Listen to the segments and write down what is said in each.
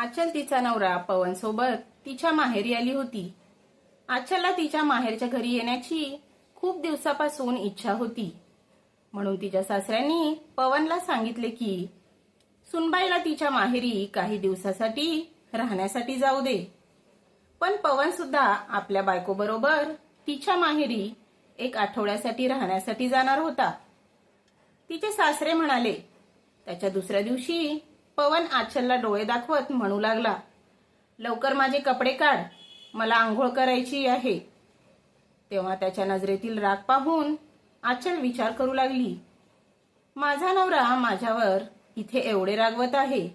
आचल तिचा नवरा पवन सोबत तिच्या माहेरी आली होती. आचलला तिच्या माहेरच्या घरी येण्याची खूप दिवसापासून इच्छा होती. म्हणून तिच्या सासऱ्यांनी पवनला सांगितले की सुनबाईला तिच्या माहेरी काही दिवसासाठी राहण्यासाठी जाऊ दे. पण पवन सुद्धा आपल्या बायकोबरोबर तिच्या माहेरी एक आठवड्यासाठी राहण्यासाठी जाणार होता. तिचे सासरे म्हणाले त्याच्या दुसऱ्या दिवशी पवन आचलला डोळे दाखवत म्हणू लागला लवकर माझे कपडे काढ मला आंघोळ करायची आहे. तेव्हा त्याच्या नजरेतील राग पाहून आचल विचार करू लागली माझा नवरा माझ्यावर इथे एवढे रागवत आहे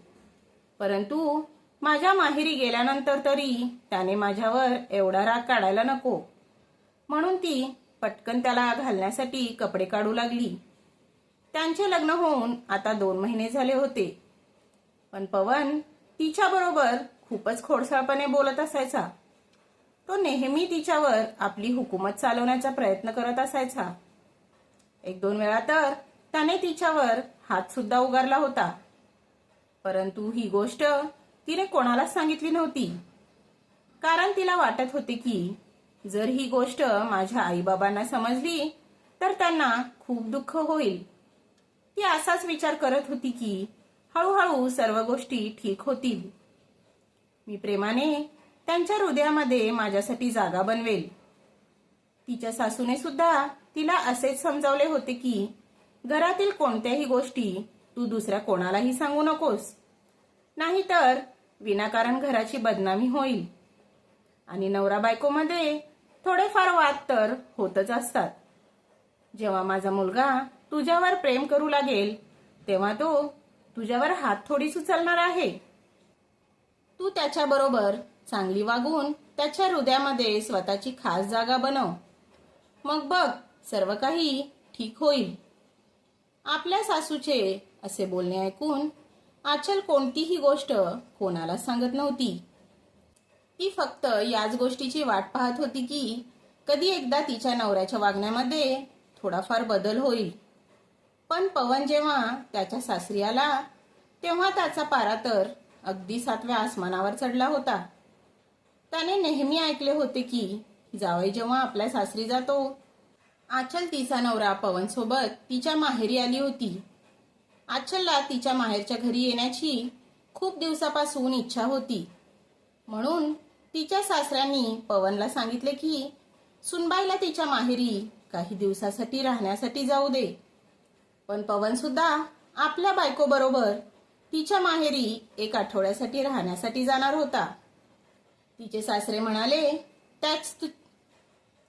परंतु माझ्या माहेरी गेल्यानंतर तरी त्याने माझ्यावर एवढा राग काढायला नको. म्हणून ती पटकन त्याला घालण्यासाठी कपडे काढू लागली. त्यांचे लग्न होऊन आता दोन महिने झाले होते. पण पवन तिच्याबरोबर खूपच खोडसाळपणे बोलत असायचा. तो नेहमी तिच्यावर आपली हुकूमत चालवण्याचा प्रयत्न करत असायचा. एक दोन वेळा तर त्याने तिच्यावर हात सुद्धा उगारला होता. परंतु ही गोष्ट तिने कोणालाच सांगितली नव्हती. कारण तिला वाटत होते की जर ही गोष्ट माझ्या आईबाबांना समजली तर त्यांना खूप दुःख होईल. ती असाच विचार करत होती की हळूहळू सर्व गोष्टी ठीक होतील. मी प्रेमाने त्यांच्या हृदयामध्ये माझ्यासाठी जागा बनवेल. तिच्या सासूने सुद्धा तिला असेच समजावले होते की घरातील कोणत्याही गोष्टी तू दुसऱ्या कोणालाही सांगू नकोस. नाहीतर विनाकारण घराची बदनामी होईल. आणि नवरा बायकोमध्ये थोडेफार वाद तर होतच असतात. जेव्हा माझा मुलगा तुझ्यावर प्रेम करू लागेल तेव्हा तो तुझ्यावर हात थोडीच उचलणार आहे. तू त्याच्याबरोबर चांगली वागून त्याच्या हृदयामध्ये स्वतःची खास जागा बनव. मग बघ सर्व काही ठीक होईल. आपल्या सासूचे असे बोलणे ऐकून आचल कोणतीही गोष्ट कोणाला सांगत नव्हती. ती फक्त याच गोष्टीची वाट पाहत होती की कधी एकदा तिच्या नवऱ्याच्या वागण्यामध्ये थोडाफार बदल होईल. पण पवन जेव्हा त्याच्या सासरी आला तेव्हा त्याचा पारा तर अगदी सातव्या आसमानावर चढला होता. त्याने नेहमी ऐकले होते की जावई जेव्हा आपल्या सासरी जातो आचल तिचा नवरा पवन सोबत तिच्या माहेरी आली होती. आचलला तिच्या माहेरच्या घरी येण्याची खूप दिवसापासून इच्छा होती. म्हणून तिच्या सासऱ्यांनी पवनला सांगितले की सुनबाईला तिच्या माहेरी काही दिवसासाठी राहण्यासाठी जाऊ दे. पण पवन सुद्धा आपल्या बायकोबरोबर तिच्या माहेरी एक आठवड्यासाठी राहण्यासाठी जाणार होता. तिचे सासरे म्हणाले त्याच तु-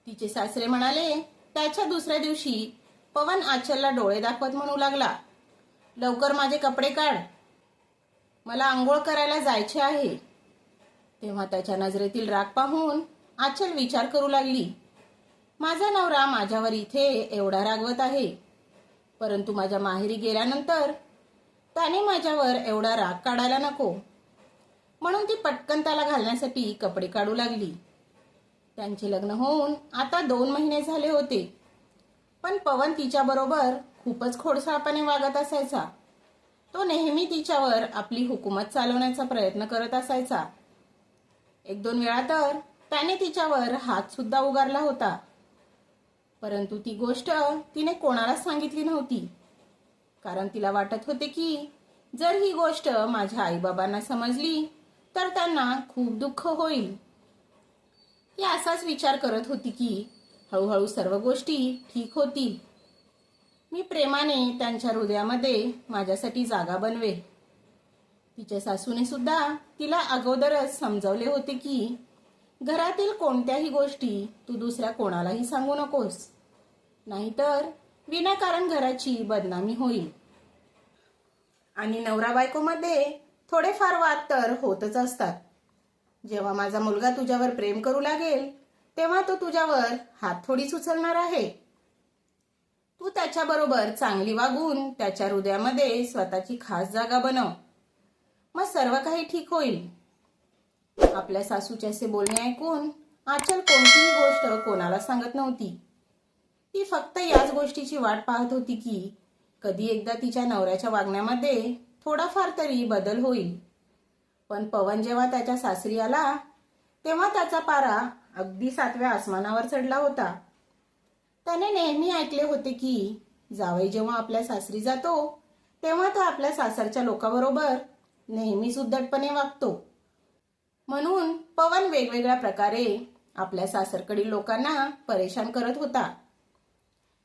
तिचे सासरे म्हणाले त्याच्या दुसऱ्या दिवशी पवन आचलला डोळे दाखवत म्हणू लागला लवकर माझे कपडे काढ मला आंघोळ करायला जायचे आहे. तेव्हा त्याच्या नजरेतील राग पाहून आचल विचार करू लागली माझा नवरा माझ्यावर इथे एवढा रागवत आहे परंतु माझ्या माहेरी गेल्यानंतर त्याने माझ्यावर एवढा राग काढायला नको. म्हणून ती पटकन त्याला घालण्यासाठी कपडे काढू लागली. त्यांचे लग्न होऊन आता दोन महिने झाले होते. पण पवन तिच्याबरोबर खूपच खोडसाळपणे वागत असायचा. तो नेहमी तिच्यावर आपली हुकूमत चालवण्याचा प्रयत्न करत असायचा. एक दोन वेळा तर त्याने तिच्यावर हात सुद्धा उगारला होता. परंतु ती गोष्ट तिने कोणालाच सांगितली नव्हती. कारण तिला वाटत होते की जर ही गोष्ट माझ्या आईबाबांना समजली तर त्यांना खूप दुःख होईल. ती असाच विचार करत होती की हळूहळू सर्व गोष्टी ठीक होतील. मी प्रेमाने त्यांच्या हृदयामध्ये माझ्यासाठी जागा बनवे. तिच्या सासूने सुद्धा तिला अगोदरच समजवले होते की घरातील कोणत्याही गोष्टी तू दुसऱ्या कोणालाही सांगू नकोस. नाहीतर विनाकारण घराची बदनामी होईल. आणि नवरा बायकोमध्ये थोडेफार वाद तर होतच असतात. जेव्हा माझा मुलगा तुझ्यावर प्रेम करू लागेल तेव्हा तो तुझ्यावर हात थोडीच उचलणार आहे. तू त्याच्याबरोबर चांगली वागून त्याच्या हृदयामध्ये स्वतःची खास जागा बनव. मग सर्व काही ठीक होईल. आपल्या सासूचे असे बोलणे ऐकून आचल कोणतीही गोष्ट कोणाला सांगत नव्हती. ती फक्त याच गोष्टीची वाट पाहत होती की कधी एकदा तिच्या नवऱ्याच्या वागण्यामध्ये थोडाफार तरी बदल होईल. पण पवन जेव्हा त्याच्या सासरी आला तेव्हा त्याचा पारा अगदी सातव्या आसमानावर चढला होता. त्याने नेहमी ऐकले होते की जावई जेव्हा आपल्या सासरी जातो तेव्हा तो आपल्या सासरच्या लोकांबरोबर नेहमीच उद्धटपणे वागतो. म्हणून पवन वेगवेगळ्या प्रकारे आपल्या सासरकडील लोकांना परेशान करत होता.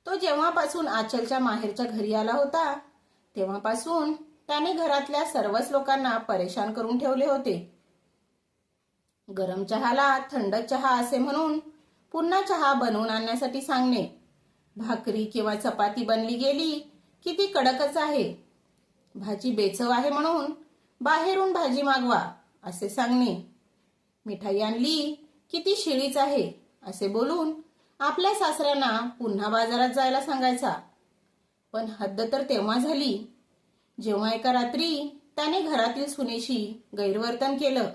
तो जेव्हापासून आचलच्या माहेरच्या घरी आला होता तेव्हापासून त्याने घरातल्या सर्वच लोकांना परेशान करून ठेवले होते. गरम चहाला थंड चहा असे म्हणून पुन्हा चहा बनवून आणण्यासाठी सांगणे. भाकरी किंवा चपाती बनली गेली की ती कडकच आहे. भाजी बेचव आहे म्हणून बाहेरून भाजी मागवा असे सांगणे. मिठाई आणली की ती शिळीच आहे असे बोलून आपल्या सासऱ्यांना पुन्हा बाजारात जायला सांगायचा. पण हद्द तर तेव्हा झाली जेव्हा एका रात्री त्याने घरातील सुनेशी गैरवर्तन केलं.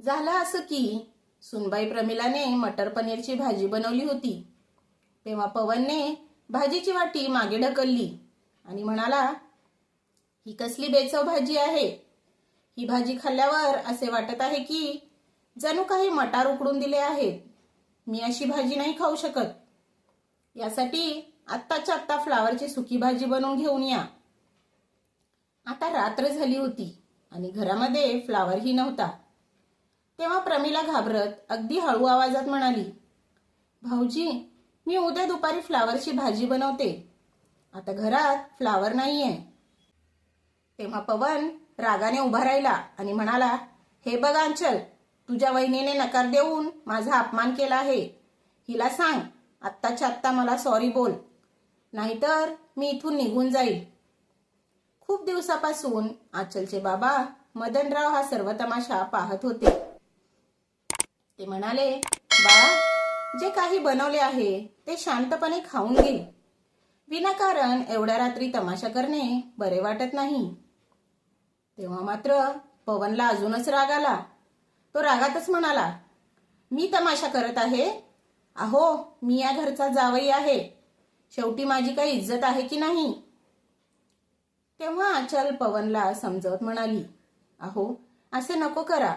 झालं असं की सुनबाई प्रमिलाने मटर पनीरची भाजी बनवली होती. तेव्हा पवनने भाजीची वाटी मागे ढकलली आणि म्हणाला ही कसली बेचव भाजी आहे? ही भाजी खाल्ल्यावर असे वाटत आहे की जणू काही मटार उकडून दिले आहेत. मी अशी भाजी नाही खाऊ शकत. यासाठी आत्ताच्या आत्ता फ्लावरची सुकी भाजी बनवून घेऊन या. आता रात्र झाली होती आणि घरामध्ये फ्लावरही नव्हता. तेव्हा प्रमिला घाबरत अगदी हळू आवाजात म्हणाली भाऊजी मी उद्या दुपारी फ्लावरची भाजी बनवते. आता घरात फ्लावर नाहीये. तेव्हा पवन रागाने उभा राहिला आणि म्हणाला हे बघ अंचल तुझ्या वहिनीने नकार देऊन माझा अपमान केला आहे. हिला सांग आत्ताच्या आत्ता मला सॉरी बोल. नाहीतर मी इथून निघून जाईल. खूप दिवसापासून आचलचे बाबा मदनराव हा सर्व तमाशा पाहत होते. ते म्हणाले बाळा जे काही बनवले आहे ते शांतपणे खाऊन घे. विनाकारण एवढ्या रात्री तमाशा करणे बरे वाटत नाही. तेव्हा मात्र पवनला अजूनच राग आला. तो रागातच म्हणाला मी तमाशा करत आहे? अहो मी या घरचा जावई आहे. शेवटी माझी काही इज्जत आहे की नाही? तेव्हा आचल पवनला समजवत म्हणाली अहो असे नको करा.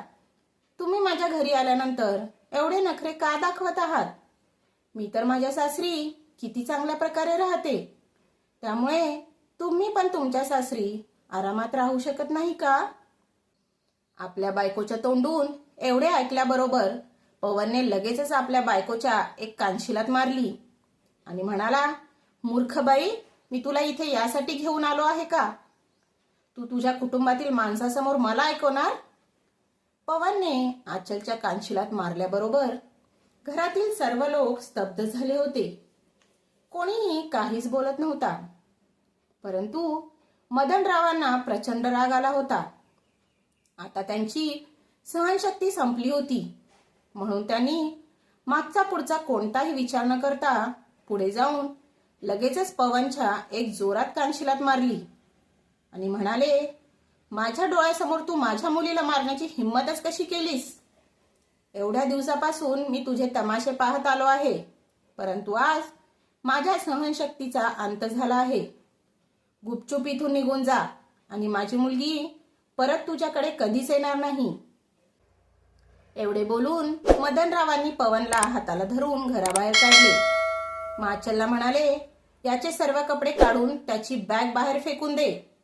तुम्ही माझ्या घरी आल्यानंतर एवढे नखरे का दाखवत आहात? मी तर माझ्या सासरी किती चांगल्या प्रकारे राहते. त्यामुळे तुम्ही पण तुमच्या सासरी आरामात राहू शकत नाही का? आपल्या बायकोच्या तोंडून एवढे ऐकल्याबरोबर पवनने लगेचच आपल्या बायकोच्या एक कानशिलात मारली आणि म्हणाला मूर्खबाई मी तुला इथे यासाठी घेऊन आलो आहे का? तू तुझ्या कुटुंबातील माणसासमोर मला ऐकवणार? पवनने आचलच्या कानशिलात मारल्याबरोबर घरातील सर्व लोक स्तब्ध झाले होते. कोणीही काहीच बोलत नव्हता. परंतु मदनरावांना प्रचंड राग आला होता. आता त्यांची सहनशक्ती संपली होती. म्हणून त्यांनी मागचा पुढचा कोणताही विचार न करता पुढे जाऊन लगेचच पवनच्या एक जोरात कानशिलात मारली. आणि म्हणाले माझ्या डोळ्यासमोर तू माझ्या मुलीला मारण्याची हिंमतच कशी केलीस? एवढ्या दिवसापासून मी तुझे तमाशे पाहत आलो आहे परंतु आज माझ्या सहनशक्तीचा अंत झाला आहे. गुपचूप इथून निघून जा आणि माझी मुलगी परत तुझ्याकडे कधीच येणार नाही. एवढे बोलून मदनरावांनी पवनला हाताला धरून घराबाहेर काढले. माचलला म्हणाले याचे सर्व कपडे काढून त्याची बॅग बाहेर फेकून दे.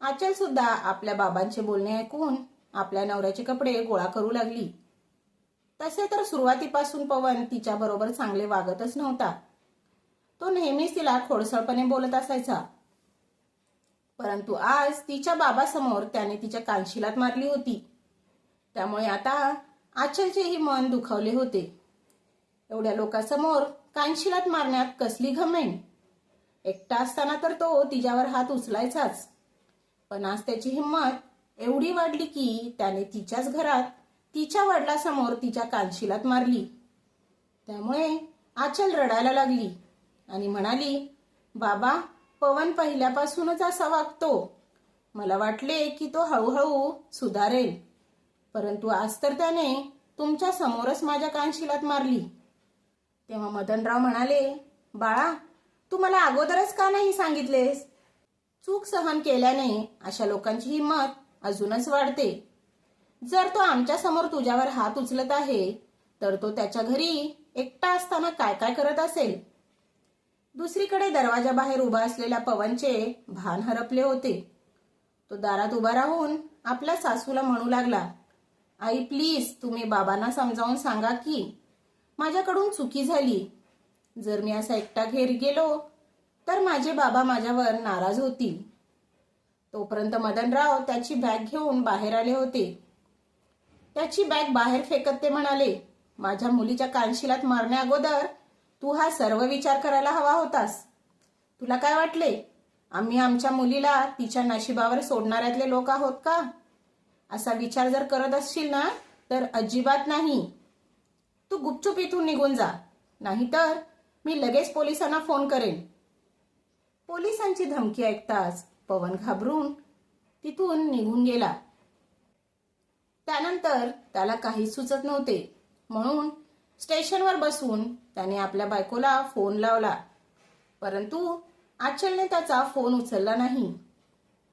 आचल सुद्धा आपल्या बाबांचे बोलणे ऐकून आपल्या नवऱ्याचे कपडे गोळा करू लागली. तसे तर सुरुवातीपासून पवन तिच्या बरोबर चांगले वागतच नव्हता. तो नेहमीच तिला खोडसळपणे बोलत असायचा. परंतु आज तिच्या बाबासमोर त्याने तिच्या कानशिलात मारली होती. त्यामुळे आता आचलचेही मन दुखावले होते. एवढ्या लोकांसमोर कानशिलात मारण्यात कसली घमेंड एकटा असताना तर तो तिच्यावर हात उचलायचाच. पण आज त्याची हिंमत एवढी वाढली की त्याने तिच्याच घरात तिच्या वडिलासमोर तिच्या कानशिलात मारली. त्यामुळे आचल रडायला लागली आणि म्हणाली बाबा पवन पहिल्यापासूनच असा वागतो. मला वाटले की तो हळूहळू सुधारेल. परंतु आज तर त्याने तुमच्या समोरच माझ्या कानशिलात मारली. तेव्हा मदनराव म्हणाले बाळा तू मला अगोदरच का नाही सांगितलेस? चूक सहन केल्याने अशा लोकांची हिंमत अजूनच वाढते. जर तो आमच्यासमोर तुझ्यावर हात उचलत आहे तर तो त्याच्या घरी एकटा असताना काय काय करत असेल? दुसरीकडे दरवाजाबाहेर उभा असलेल्या पवनचे भान हरपले होते. तो दारात उभा राहून आपल्या सासूला म्हणू लागला आई प्लीज तुम्ही बाबांना समजावून सांगा की माझ्याकडून चुकी झाली. जर मी असा एकटा घेर गेलो तर माझे बाबा माझ्यावर नाराज होतील. तोपर्यंत मदनराव त्याची बॅग घेऊन बाहेर आले होते. त्याची बॅग बाहेर फेकत ते म्हणाले माझ्या मुलीच्या कानशिलात मारण्या अगोदर तू हा सर्व विचार करायला हवा होतास. तुला काय वाटले? आम्ही आमच्या मुलीला तिच्या नशिबावर सोडणाऱ्यातले लोक आहोत का? असा विचार जर करत असशील ना तर अजिबात नाही. तू गुपचूप इथून निघून जा. नाहीतर मी लगेच पोलिसांना फोन करेन. पोलिसांची धमकी ऐकताच पवन घाबरून तिथून निघून गेला. त्यानंतर त्याला काही सुचत नव्हते. म्हणून स्टेशनवर बसून त्याने आपल्या बायकोला फोन लावला. परंतु आचलने त्याचा फोन उचलला नाही.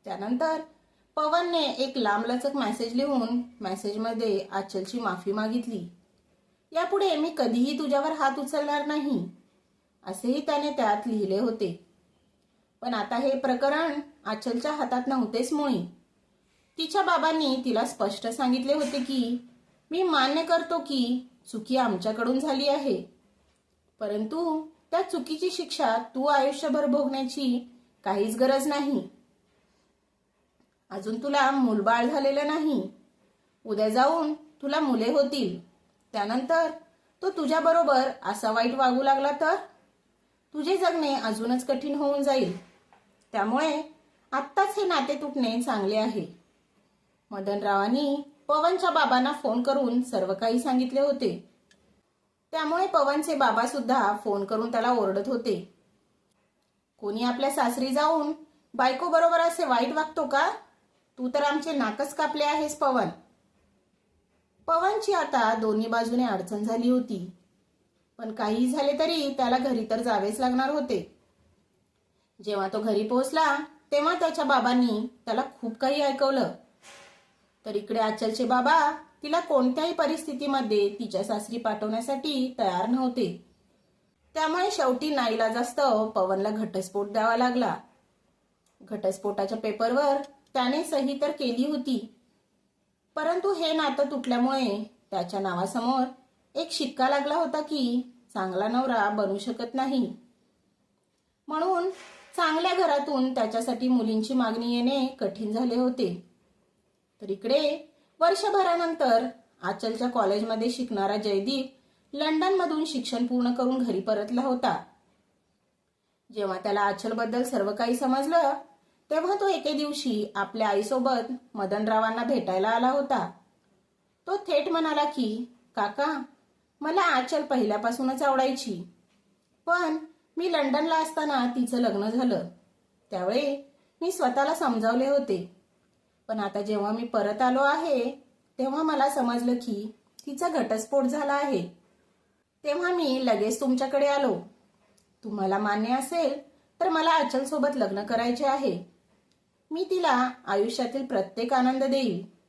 त्यानंतर पवनने एक लांबलचक मेसेज लिहून मेसेजमध्ये आचलची माफी मागितली. यापुढे मी कधीही तुझ्यावर हात उचलणार नाही असेही त्याने त्यात लिहिले होते. पण आता हे प्रकरण आचलच्या हातात नव्हतेच मुळी. तिच्या बाबांनी तिला स्पष्ट सांगितले होते की मी मान्य करतो की चुकी आमच्याकडून झाली आहे. परंतु त्या चुकीची शिक्षा तू आयुष्यभर भोगण्याची काहीच गरज नाही. अजून तुला मूलबाळ झालेलं नाही. उद्या जाऊन तुला मुले होतील. त्यानंतर तो तुझ्याबरोबर असा वाईट वागू लागला तर? तुझे जगणे अजूनच कठीण होऊन जाईल. त्यामुळे आत्ताच हे नाते तुटणे चांगले आहे. मदनरावांनी पवनच्या बाबांना फोन करून सर्व काही सांगितले होते. त्यामुळे पवनचे बाबा सुद्धा फोन करून त्याला ओरडत होते. कोणी आपल्या सासरी जाऊन बायको बरोबर असे वाईट वागतो का? तू तर आमचे नाकच कापले आहेस पवन. पवनची आता दोन्ही बाजूने अडचण झाली होती. पण काही झाले तरी त्याला घरी तर जावेच लागणार होते. जेव्हा तो घरी पोहोचला तेव्हा त्याच्या बाबांनी त्याला खूप काही ऐकवलं. तर इकडे आचलचे बाबा तिला कोणत्याही परिस्थितीमध्ये तिच्या सासरी पाठवण्यासाठी तयार नव्हते. त्यामुळे शेवटी नाईला जास्त पवनला घटस्फोट द्यावा लागला. घटस्फोटाच्या पेपरवर त्याने सही तर केली होती. परंतु हे नातं तुटल्यामुळे त्याच्या नावासमोर एक शिक्का लागला होता की चांगला नवरा बनू शकत नाही. म्हणून चांगल्या घरातून त्याच्यासाठी मुलींची मागणी येणे कठीण झाले होते. तर इकडे वर्षभरानंतर आचलच्या कॉलेजमध्ये शिकणारा जयदीप लंडनमधून शिक्षण पूर्ण करून घरी परतला होता. जेव्हा त्याला आचलबद्दल सर्व काही समजलं तेव्हा तो एके दिवशी आपल्या आईसोबत मदनरावांना भेटायला आला होता. तो थेट म्हणाला की काका मला आचल पहिल्यापासूनच आवडायची. पण मी लंडनला असताना तिचं लग्न झालं. त्यावेळी मी स्वतःला समजावले होते. पण आता जेव्हा मी परत आलो आहे तेव्हा मला समजलं की तिचा घटस्फोट झाला आहे. तेव्हा मी लगेच तुमच्याकडे आलो. तुम्हाला मान्य असेल तर मला अचल सोबत लग्न करायचे आहे. मी तिला आयुष्यातील प्रत्येक आनंद देईल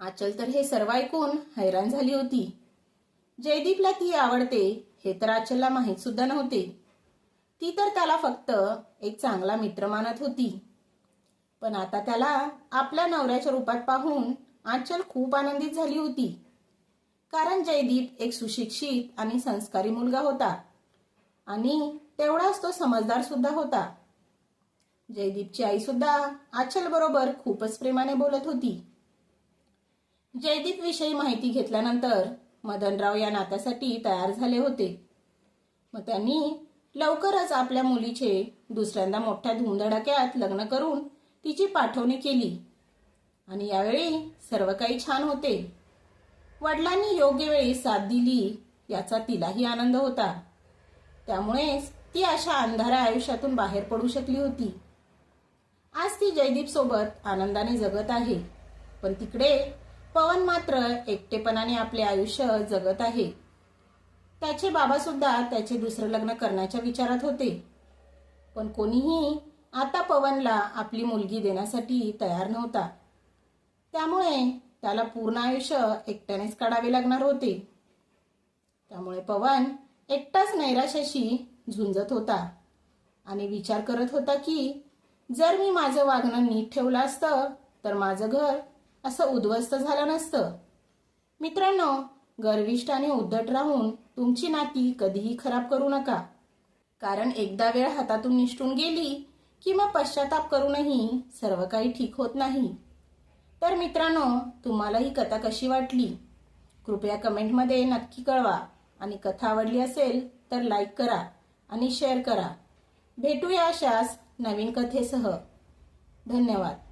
आचल तर हे सर्व ऐकून हैराण झाली होती. जयदीपला ती आवडते हे तर आचलला माहीत सुद्धा नव्हते. ती तर त्याला फक्त एक चांगला मित्र मानत होती. पण आता त्याला आपल्या नवऱ्याच्या रूपात पाहून आचल खूप आनंदित झाली होती. कारण जयदीप एक सुशिक्षित आणि संस्कारी मुलगा होता. आणि तेवढाच तो समजदार सुद्धा होता. जयदीपची आई सुद्धा आचल बरोबर खूपच प्रेमाने बोलत होती. जयदीप विषयी माहिती घेतल्यानंतर मदनराव या नात्यासाठी तयार झाले होते. मग त्यांनी लवकरच आपल्या मुलीचे दुसऱ्यांदा मोठ्या धुमधडाक्यात लग्न करून तिची पाठवणी केली. आणि यावेळी सर्व काही छान होते. वडिलांनी योग्य वेळी साथ दिली याचा तिलाही आनंद होता. त्यामुळेच ती अशा अंधाऱ्या आयुष्यातून बाहेर पडू शकली होती. आज ती जयदीप सोबत आनंदाने जगत आहे. पण तिकडे पवन मात्र एकटेपणाने आपले आयुष्य जगत आहे. त्याचे बाबा सुद्धा त्याचे दुसरं लग्न करण्याच्या विचारात होते. पण कोणीही आता पवनला आपली मुलगी देण्यासाठी तयार नव्हता. त्यामुळे त्याला पूर्ण आयुष्य एकट्यानेच काढावे लागणार होते. त्यामुळे पवन एकटाच नैराश्याशी झुंजत होता आणि विचार करत होता की जर मी माझं वागणं नीट ठेवलं असतं तर माझं घर असं उद्ध्वस्त झालं नसतं. मित्रांनो गर्विष्ठ आणि उद्धट राहून तुमची नाती कधीही खराब करू नका. कारण एकदा वेळ हातातून निष्ठून गेली की मग पश्चाताप करूनही सर्व काही ठीक होत नाही. तर मित्रांनो तुम्हाला ही कथा कशी वाटली? कृपया कमेंटमध्ये नक्की कळवा. आणि कथा आवडली असेल तर लाईक करा आणि शेअर करा. भेटूया अशाच नवीन कथेसह. धन्यवाद.